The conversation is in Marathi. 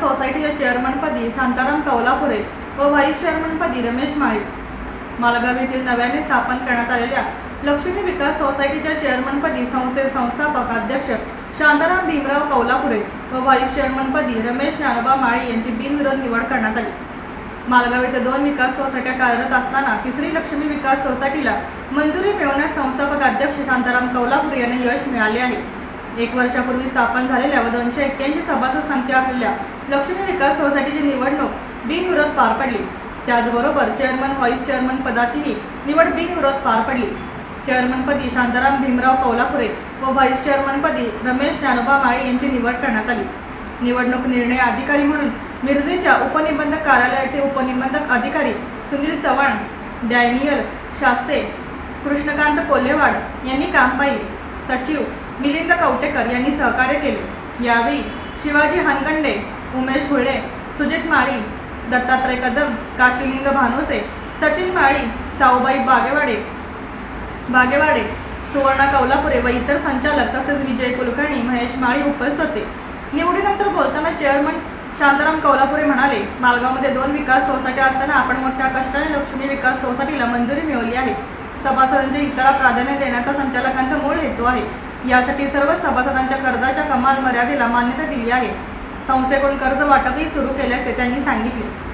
सोसायटीच्या चेअरमनपदी शांताराम कौलापुरे व व्हाईस चेअरमनपदी रमेश माळी. मालगाव येथील नव्याने स्थापन करण्यात आलेल्या लक्ष्मी विकास सोसायटीच्या चेअरमनपदी संस्थेचे संस्थापक अध्यक्ष शांताराम भीमराव कौलापुरे व व्हाईस चेअरमनपदी रमेश ज्ञानोबा माळी यांची बिनविरोध निवड करण्यात आली. मालगाव येथे दोन विकास सोसायट्या कार्यरत असताना तिसरी लक्ष्मी विकास सोसायटीला मंजुरी मिळवण्यास संस्थापक अध्यक्ष शांताराम कौलापुरे यांना यश मिळाले आहे. एक वर्षापूर्वी स्थापन झालेल्या व दोनशे एक्क्याऐंशी सभासद संख्या असलेल्या लक्ष्मी विकास सोसायटीची निवडणूक बिनविरोध पार पडली. त्याचबरोबर चेअरमन व्हाईस चेअरमन पदाचीही निवड बिनविरोध पार पडली. चेअरमनपदी शांताराम भीमराव कौलापुरे व व्हाईस चेअरमनपदी रमेश ज्ञानोबा माळे यांची निवड करण्यात आली. निवडणूक निर्णय अधिकारी म्हणून मिरजेच्या उपनिबंधक कार्यालयाचे उपनिबंधक अधिकारी सुनील चव्हाण डॅनियल शास्ते कृष्णकांत कोल्हेवाड यांनी काम पाहिले. सचिव मिलिंद कवटेकर यांनी सहकार्य केले. यावेळी शिवाजी हानगंडे उमेश हुळे सुजित माळी दत्तात्रय कदम काशीलिंग भानुसे सचिन माळी साऊबाई बागेवाडे बागेवाडे सुवर्णा कौलापुरे व इतर संचालक तसेच विजय कुलकर्णी महेश माळी उपस्थित होते. निवडीनंतर बोलताना चेअरमन शांताराम कौलापुरे म्हणाले मालगावमध्ये दोन विकास सोसायट्या असताना आपण मोठ्या कष्टाने लक्ष्मी विकास सोसायटीला मंजुरी मिळवली आहे. सभासदांच्या हिताला प्राधान्य देण्याचा संचालकांचा मूळ हेतू आहे. यासाठी सर्व सभासदांच्या कर्जाच्या कमाल मर्यादेला मान्यता दिली आहे. संस्थेकडून कर्ज वाटपही सुरू केल्याचे त्यांनी सांगितले.